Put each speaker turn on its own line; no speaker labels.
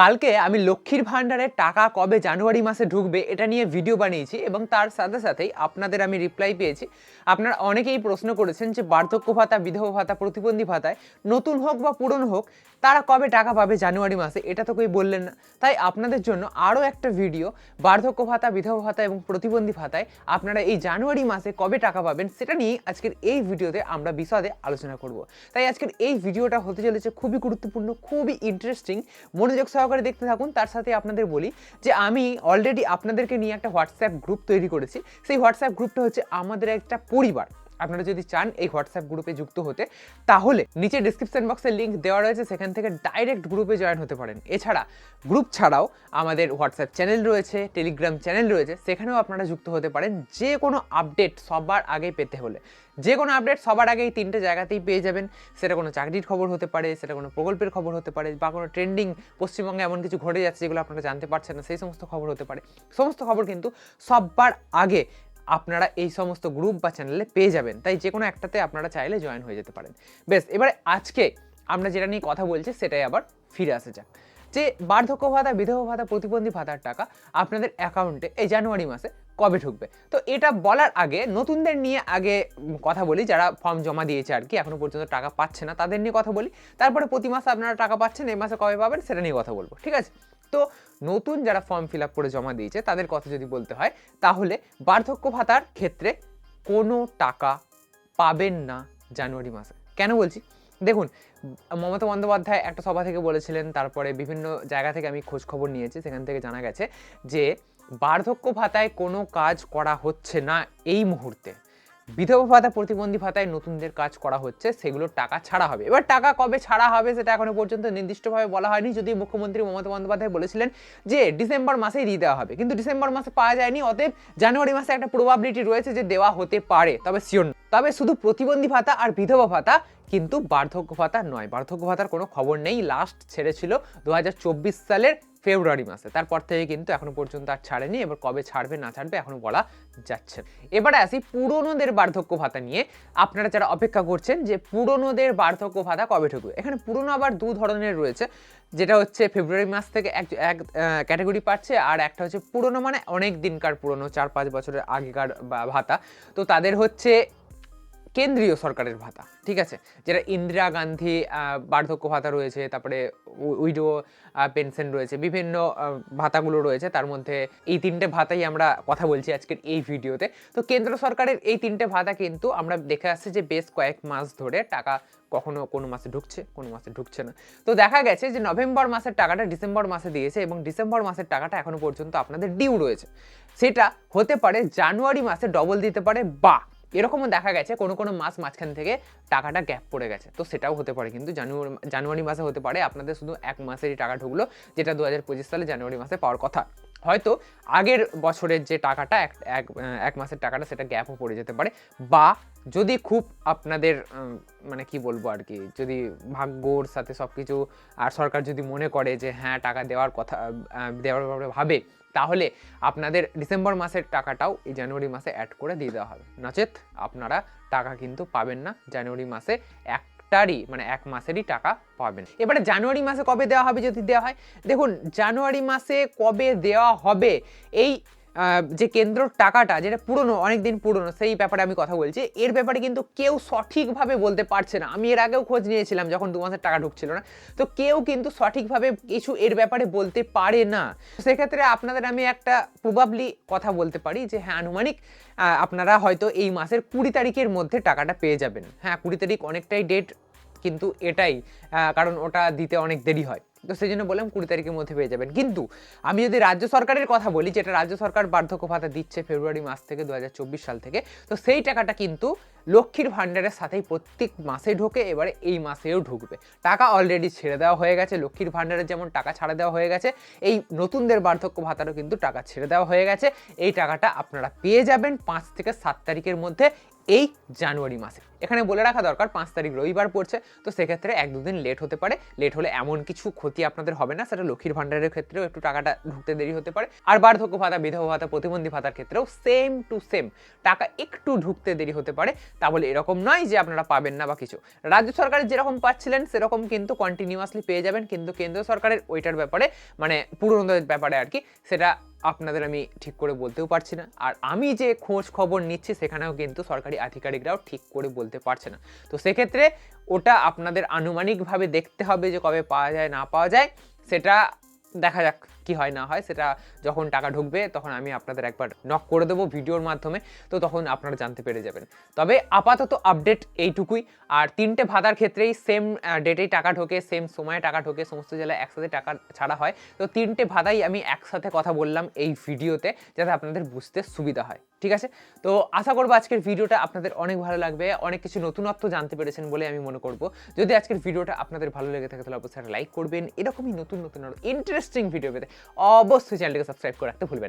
কালকে আমি লক্ষ্মীর ভাণ্ডারের টাকা কবে জানুয়ারি মাসে ঢুকবে এটা নিয়ে ভিডিও বানিয়েছি এবং তার সাথে সাথেই আপনাদের আমি রিপ্লাই পেয়েছি। আপনারা অনেকেই প্রশ্ন করেছেন যে বার্ধক্য ভাতা, বিধবা ভাতা, প্রতিবন্ধী ভাতায় নতুন হোক বা পুরনো হোক, তারা কবে টাকা পাবে জানুয়ারি মাসে? এটা তো কেউ বললেন না। তাই আপনাদের জন্য আরও একটা ভিডিও বার্ধক্য ভাতা, বিধবা ভাতা এবং প্রতিবন্ধী ভাতায় আপনারা এই জানুয়ারি মাসে কবে টাকা পাবেন সেটা নিয়ে আজকের এই ভিডিওতে আমরা বিশদে আলোচনা করব। তাই আজকের এই ভিডিওটা হতে চলেছে খুবই গুরুত্বপূর্ণ, খুবই ইন্টারেস্টিং মনোযোগ সহকারে দেখতে থাকুন। তার সাথে আপনাদের বলি যে আমি অলরেডি আপনাদেরকে নিয়ে একটা হোয়াটসঅ্যাপ গ্রুপ তৈরি করেছি। সেই হোয়াটসঅ্যাপ গ্রুপটা হচ্ছে আমাদের একটা পরিবার। আপনারা যদি চান এই হোয়াটসঅ্যাপ গ্রুপে যুক্ত হতে, তাহলে নিচে ডিসক্রিপশন বক্সে লিঙ্ক দেওয়া রয়েছে, সেখান থেকে ডাইরেক্ট গ্রুপে জয়েন হতে পারেন। এছাড়া গ্রুপ ছাড়াও আমাদের হোয়াটসঅ্যাপ চ্যানেল রয়েছে টেলিগ্রাম চ্যানেল রয়েছে, সেখানেও আপনারা যুক্ত হতে পারেন যে কোনো আপডেট সবার আগে পেতে হলে। যে কোনো আপডেট সবার আগে এই তিনটে জায়গাতেই পেয়ে যাবেন। সেটা কোনো চাকরির খবর হতে পারে, সেটা কোনো প্রকল্পের খবর হতে পারে, বা কোনো ট্রেন্ডিং পশ্চিমবঙ্গে এমন কিছু ঘটে যাচ্ছে যেগুলো আপনারা জানতে পারছেন না, সেই সমস্ত খবর হতে পারে। সমস্ত খবর কিন্তু সবার আগে আপনারা এই সমস্ত গ্রুপ বা চ্যানেলে পেয়ে যাবেন। তাই যে কোনো একটাতে আপনারা চাইলে জয়েন হয়ে যেতে পারেন। বেশ, এবারে আজকে আমরা যেটা নিয়ে কথা বলছি, সেটাই আবার ফিরে আসা যাক। যে বার্ধক্য ভাতা, বিধবা ভাতা, প্রতিবন্ধী ভাতার টাকা আপনাদের অ্যাকাউন্টে এই জানুয়ারি মাসে কবে ঢুকবে? তো এটা বলার আগে, নতুনদের নিয়ে আগে কথা বলি, যারা ফর্ম জমা দিয়েছে আর কি, এখনও পর্যন্ত টাকা পাচ্ছে না, তাদের নিয়ে কথা বলি। তারপরে প্রতি মাসে আপনারা টাকা পাচ্ছেন, এই মাসে কবে পাবেন, সেটা নিয়ে কথা বলব, ঠিক আছে? তো নতুন যারা ফর্ম ফিল আপ করে জমা দিয়েছে, তাদের কথা যদি বলতে হয়, তাহলে বার্ধক্য ভাতার ক্ষেত্রে কোনো টাকা পাবেন না জানুয়ারি মাসে। কেন বলছি? দেখুন, মমতা বন্দ্যোপাধ্যায় একটা সভা থেকে বলেছিলেন, তারপরে বিভিন্ন জায়গা থেকে আমি খোঁজ খবর নিয়েছি, সেখান থেকে জানা গেছে যে বার্ধক্য ভাতায় কোনো কাজ করা হচ্ছে না এই মুহূর্তে। বিধবা ভাতা, প্রতিবন্ধী ভাতায় নতুনদের কাজ করা হচ্ছে, সেগুলোর টাকা ছাড়া হবে। এবার টাকা কবে ছাড়া হবে সেটা এখনও পর্যন্ত নির্দিষ্টভাবে বলা হয়নি। যদি মুখ্যমন্ত্রী মমতা বন্দ্যোপাধ্যায় বলেছিলেন যে ডিসেম্বর মাসেই দিয়ে দেওয়া হবে। কিন্তু ডিসেম্বর মাসে পাওয়া যায়নি, অতএব জানুয়ারি মাসে একটা প্রবাবিলিটি রয়েছে যে দেওয়া হতে পারে, তবে শিওর তবে শুধু প্রতিবন্ধী ভাতা আর বিধবা ভাতা, কিন্তু বার্ধক্য ভাতা নয়। বার্ধক্য ভাতার কোনো খবর নেই। লাস্ট ছেড়েছিল দু হাজার চব্বিশ সালের ফেব্রুয়ারি মাসে। তারপর থেকে কিন্তু এখনও পর্যন্ত আর ছাড়েনি, এবার কবে ছাড়বে না ছাড়বে এখনও বলা যাচ্ছে। এবারে আসি পুরনোদের বার্ধক্য ভাতা নিয়ে। আপনারা যারা অপেক্ষা করছেন যে পুরনোদের বার্ধক্য ভাতা কবে ঢুকবে? এখানে পুরনো আবার দু ধরনের রয়েছে। যেটা হচ্ছে ফেব্রুয়ারি মাস থেকে এক এক ক্যাটাগরি পাচ্ছে, আর একটা হচ্ছে পুরনো মানে অনেক দিনকার পুরনো, চার পাঁচ বছরের আগেকার ভাতা। তো তাদের হচ্ছে কেন্দ্রীয় সরকারের ভাতা, ঠিক আছে? যেটা ইন্দিরা গান্ধী বার্ধক্য ভাতা রয়েছে, তারপরে উইডো পেনশন রয়েছে, বিভিন্ন ভাতাগুলো রয়েছে, তার মধ্যে এই তিনটে ভাতাই আমরা কথা বলছি আজকের এই ভিডিওতে। তো কেন্দ্র সরকারের এই তিনটে ভাতা কিন্তু আমরা দেখে আসছি যে বেশ কয়েক মাস ধরে টাকা কখনো কোনো মাসে ঢুকছে, কোনো মাসে ঢুকছে না। তো দেখা গেছে যে নভেম্বর মাসের টাকাটা ডিসেম্বর মাসে দিয়েছে এবং ডিসেম্বর মাসের টাকাটা এখনও পর্যন্ত আপনাদের ডিউ রয়েছে। সেটা হতে পারে জানুয়ারি মাসে ডবল দিতে পারে বা এরকমও দেখা গেছে, কোনো কোনো মাস মাঝখান থেকে টাকাটা গ্যাপ পড়ে গেছে। তো সেটাও হতে পারে, কিন্তু জানুয়ারি জানুয়ারি মাসে হতে পারে। আপনাদের শুধু এক মাসেরই টাকা ঢুকলো, যেটা দু হাজার পঁচিশ সালে জানুয়ারি মাসে পাওয়ার কথা। হয়তো আগের বছরের যে টাকাটা, এক এক এক মাসের টাকাটা সেটা গ্যাপও পড়ে যেতে পারে। বা যদি খুব আপনাদের মানে কি বলব আর কি, যদি ভাগ্যর সাথে সব কিছু আর সরকার যদি মনে করে যে হ্যাঁ টাকা দেওয়ার কথা দেওয়ার ব্যাপারে ভাবে, তাহলে আপনাদের ডিসেম্বর মাসের টাকাটাও এই জানুয়ারি মাসে অ্যাড করে দিয়ে দেওয়া হবে। নচেত আপনারা টাকা কিন্তু পাবেন না জানুয়ারি মাসে একটারই মানে এক মাসেরই টাকা পাবেন। এবারে জানুয়ারি মাসে কবে দেওয়া হবে যদি দেওয়া হয়? দেখুন, জানুয়ারি মাসে কবে দেওয়া হবে, এই যে কেন্দ্র টাকাটা, যেটা পুরনো অনেক দিন পুরনো, সেই ব্যাপারে আমি কথা বলছি, এর ব্যাপারে কিন্তু কেউ সঠিকভাবে বলতে পারছে না। আমি এর আগেও খোঁজ নিয়েছিলাম যখন দু মাসের টাকা ঢুকছিল না। তো কেউ কিন্তু সঠিকভাবে কিছু এর ব্যাপারে বলতে পারে না। সেক্ষেত্রে আপনাদের আমি একটা প্রবাবলি কথা বলতে পারি যে হ্যাঁ আনুমানিক আপনারা হয়তো এই মাসের কুড়ি তারিখের মধ্যে টাকাটা পেয়ে যাবেন। হ্যাঁ কুড়ি তারিখ অনেকটাই ডেট কিন্তু এটাই কারণ ওটা দিতে অনেক দেরি হয়। তো সেই জন্য বললাম কুড়ি তারিখের মধ্যে পেয়ে যাবেন। কিন্তু আমি যদি রাজ্য সরকারের কথা বলি, যেটা রাজ্য সরকার বার্ধক্য ভাতা দিচ্ছে ফেব্রুয়ারি মাস থেকে দু হাজার চব্বিশ সাল থেকে, তো সেই টাকাটা কিন্তু লক্ষ্মীর ভাণ্ডারের সাথেই প্রত্যেক মাসে ঢোকে, এবারে এই মাসেও ঢুকবে। টাকা অলরেডি ছেড়ে দেওয়া হয়ে গেছে, লক্ষ্মীর ভাণ্ডারের যেমন টাকা ছাড়া দেওয়া হয়ে গেছে, এই নতুনদের বার্ধক্য ভাতারও কিন্তু টাকা ছেড়ে দেওয়া হয়ে গেছে। এই টাকাটা আপনারা পেয়ে যাবেন পাঁচ থেকে সাত তারিখের মধ্যে, এই জানুয়ারি মাসে। এখানে বলে রাখা দরকার, পাঁচ তারিখ রবিবার পড়ছে, তো সেক্ষেত্রে এক দুদিন লেট হতে পারে। লেট হলে এমন কিছু ক্ষতি আপনাদের হবে না, সেটা লক্ষ্মীর ভাণ্ডারের ক্ষেত্রেও একটু টাকাটা ঢুকতে দেরি হতে পারে। আর বার্ধক্য ভাতা, বিধবা ভাতা, প্রতিবন্ধী ভাতার ক্ষেত্রেও সেম টু সেম টাকা একটু ঢুকতে দেরি হতে পারে। তা বলে এরকম নয় যে আপনারা পাবেন না বা কিছু। রাজ্য সরকারের যেরকম পাচ্ছিলেন, সেরকম কিন্তু কন্টিনিউয়াসলি পেয়ে যাবেন, কিন্তু কেন্দ্র সরকারের ওইটার ব্যাপারে মানে পুরনোদের ব্যাপারে আর কি, সেটা আপনাদের আমি ঠিক করে বলতেও পারছি না। আর আমি যে খোঁজ খবর নিচ্ছি, সেখানেও কিন্তু সরকারি আধিকারিকরাও ঠিক করে বলতে পারছে না। তো সেক্ষেত্রে ওটা আপনাদের আনুমানিকভাবে দেখতে হবে যে কবে পাওয়া যায়, না পাওয়া যায়, সেটা দেখা যাক। কি হয় না হয়, সেটা যখন টাকা ঢুকবে তখন আমি আপনাদের একবার নক করে দেবো ভিডিওর মাধ্যমে, তো তখন আপনারা জানতে পেরে যাবেন। তবে আপাতত আপডেট এইটুকুই, আর তিনটে ভাতার ক্ষেত্রেই সেম ডেটেই টাকা ঢোকে সেম সময়ে টাকা ঢোকে, সমস্ত জেলায় একসাথে টাকা ছাড়া হয়। তো তিনটে ভাতাই আমি একসাথে কথা বললাম এই ভিডিওতে, যাতে আপনাদের বুঝতে সুবিধা হয়, ঠিক আছে? তো আশা করব আজকের ভিডিওটা আপনাদের অনেক ভালো লাগবে, অনেক কিছু নতুনত্ব জানতে পেরেছেন বলে আমি মনে করব। যদি আজকের ভিডিওটা আপনাদের ভালো লেগে থাকে তাহলে অবশ্যই লাইক করবেন, এরকমই নতুন নতুন ইন্টারেস্টিং ভিডিও পেতে। অবশ্যই চ্যানেলটিকে সাবস্ক্রাইব করে রাখতে ভুলবেন না।